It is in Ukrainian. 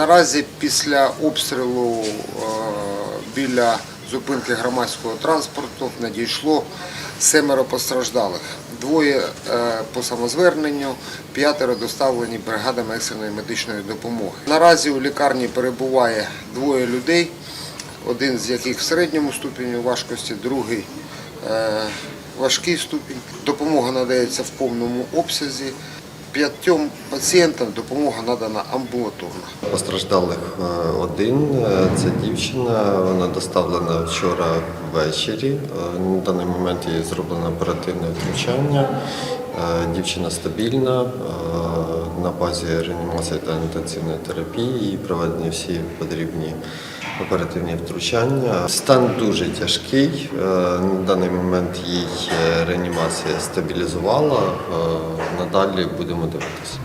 Наразі після обстрілу е, біля зупинки громадського транспорту надійшло семеро постраждалих. Двоє е, по самозверненню, п'ятеро доставлені бригадами екстреної медичної допомоги. Наразі у лікарні перебуває двоє людей, один з яких в середньому ступені важкості, другий е, важкий ступінь. Допомога надається в повному обсязі. П'ятьом пацієнтам допомога надана амбулаторно. Постраждалих е, один е, це дівчина. Вона доставлена вчора ввечері. Е, На даний момент їй зроблено оперативне втручання. Дівчина стабільна на базі реанімації та інтенсивної терапії. Їй проведені всі потрібні оперативні втручання. Стан дуже тяжкий. Е, На даний момент їй е, реанімація стабілізувала. Е, Надалі будемо дивитися.